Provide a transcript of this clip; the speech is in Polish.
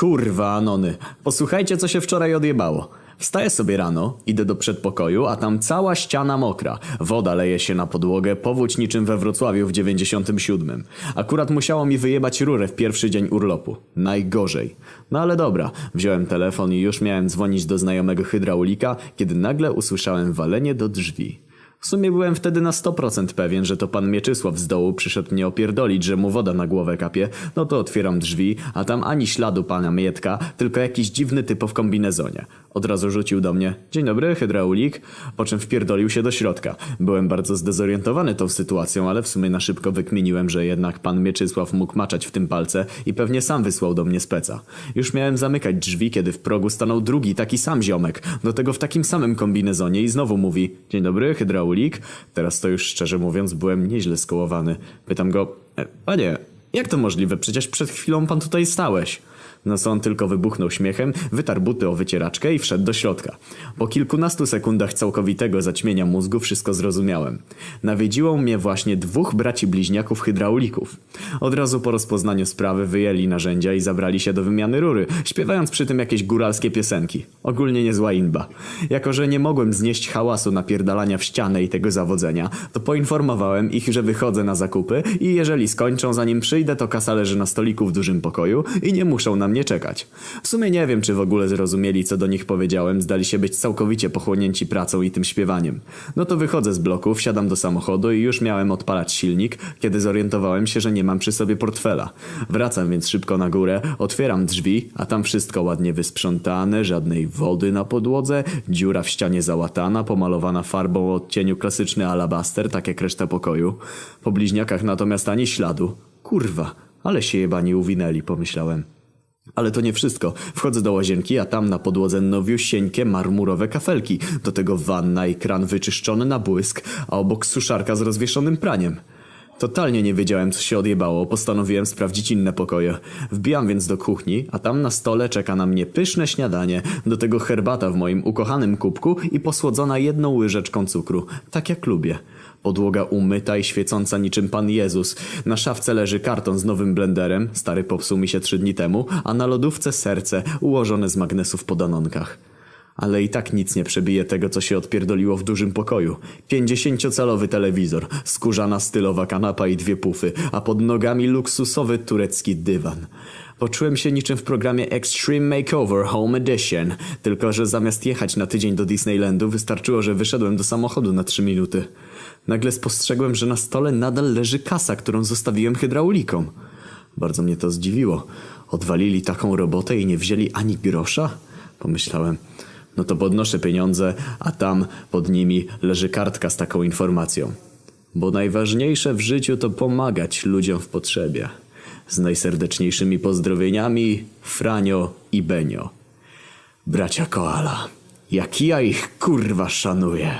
Kurwa, Anony, posłuchajcie co się wczoraj odjebało. Wstaję sobie rano, idę do przedpokoju, a tam cała ściana mokra. Woda leje się na podłogę, powódź niczym we Wrocławiu w 97. Akurat musiało mi wyjebać rurę w pierwszy dzień urlopu. Najgorzej. No ale dobra, wziąłem telefon i już miałem dzwonić do znajomego hydraulika, kiedy nagle usłyszałem walenie do drzwi. W sumie byłem wtedy na 100% pewien, że to pan Mieczysław z dołu przyszedł mnie opierdolić, że mu woda na głowę kapie. No to otwieram drzwi, a tam ani śladu pana Mietka, tylko jakiś dziwny typo w kombinezonie. Od razu rzucił do mnie, dzień dobry, hydraulik, po czym wpierdolił się do środka. Byłem bardzo zdezorientowany tą sytuacją, ale w sumie na szybko wykminiłem, że jednak pan Mieczysław mógł maczać w tym palce i pewnie sam wysłał do mnie speca. Już miałem zamykać drzwi, kiedy w progu stanął drugi, taki sam ziomek, do tego w takim samym kombinezonie i znowu mówi, dzień dobry, hydraulik. Teraz to już szczerze mówiąc byłem nieźle skołowany. Pytam go, e, panie, jak to możliwe? Przecież przed chwilą pan tutaj stałeś. No on tylko wybuchnął śmiechem, wytarł buty o wycieraczkę i wszedł do środka. Po kilkunastu sekundach całkowitego zaćmienia mózgu wszystko zrozumiałem. Nawiedziło mnie właśnie dwóch braci bliźniaków hydraulików. Od razu po rozpoznaniu sprawy wyjęli narzędzia i zabrali się do wymiany rury, śpiewając przy tym jakieś góralskie piosenki. Ogólnie niezła inba. Jako, że nie mogłem znieść hałasu napierdalania w ścianę i tego zawodzenia, to poinformowałem ich, że wychodzę na zakupy i jeżeli skończą zanim przyjdę, to kasa leży na stoliku w dużym pokoju i nie muszą na mnie czekać. W sumie nie wiem, czy w ogóle zrozumieli, co do nich powiedziałem, zdali się być całkowicie pochłonięci pracą i tym śpiewaniem. No to wychodzę z bloku, wsiadam do samochodu i już miałem odpalać silnik, kiedy zorientowałem się, że nie mam przy sobie portfela. Wracam więc szybko na górę, otwieram drzwi, a tam wszystko ładnie wysprzątane, żadnej wody na podłodze, dziura w ścianie załatana, pomalowana farbą o odcieniu klasyczny alabaster, tak jak reszta pokoju. Po bliźniakach natomiast ani śladu. Kurwa, ale się jebani uwinęli, pomyślałem. Ale to nie wszystko. Wchodzę do łazienki, a tam na podłodze nowiusieńkie marmurowe kafelki. Do tego wanna i kran wyczyszczony na błysk, a obok suszarka z rozwieszonym praniem. Totalnie nie wiedziałem, co się odjebało. Postanowiłem sprawdzić inne pokoje. Wbijam więc do kuchni, a tam na stole czeka na mnie pyszne śniadanie, do tego herbata w moim ukochanym kubku i posłodzona jedną łyżeczką cukru. Tak jak lubię. Podłoga umyta i świecąca niczym Pan Jezus. Na szafce leży karton z nowym blenderem, stary popsuł mi się trzy dni temu, a na lodówce serce ułożone z magnesów po danonkach. Ale i tak nic nie przebije tego, co się odpierdoliło w dużym pokoju. 50-calowy telewizor, skórzana stylowa kanapa i dwie pufy, a pod nogami luksusowy turecki dywan. Poczułem się niczym w programie Extreme Makeover Home Edition, tylko że zamiast jechać na tydzień do Disneylandu wystarczyło, że wyszedłem do samochodu na 3 minuty. Nagle spostrzegłem, że na stole nadal leży kasa, którą zostawiłem hydraulikom. Bardzo mnie to zdziwiło. Odwalili taką robotę i nie wzięli ani grosza? Pomyślałem. No to podnoszę pieniądze, a tam pod nimi leży kartka z taką informacją. Bo najważniejsze w życiu to pomagać ludziom w potrzebie. Z najserdeczniejszymi pozdrowieniami Franio i Benio. Bracia Koala. Jak ja ich kurwa szanuję.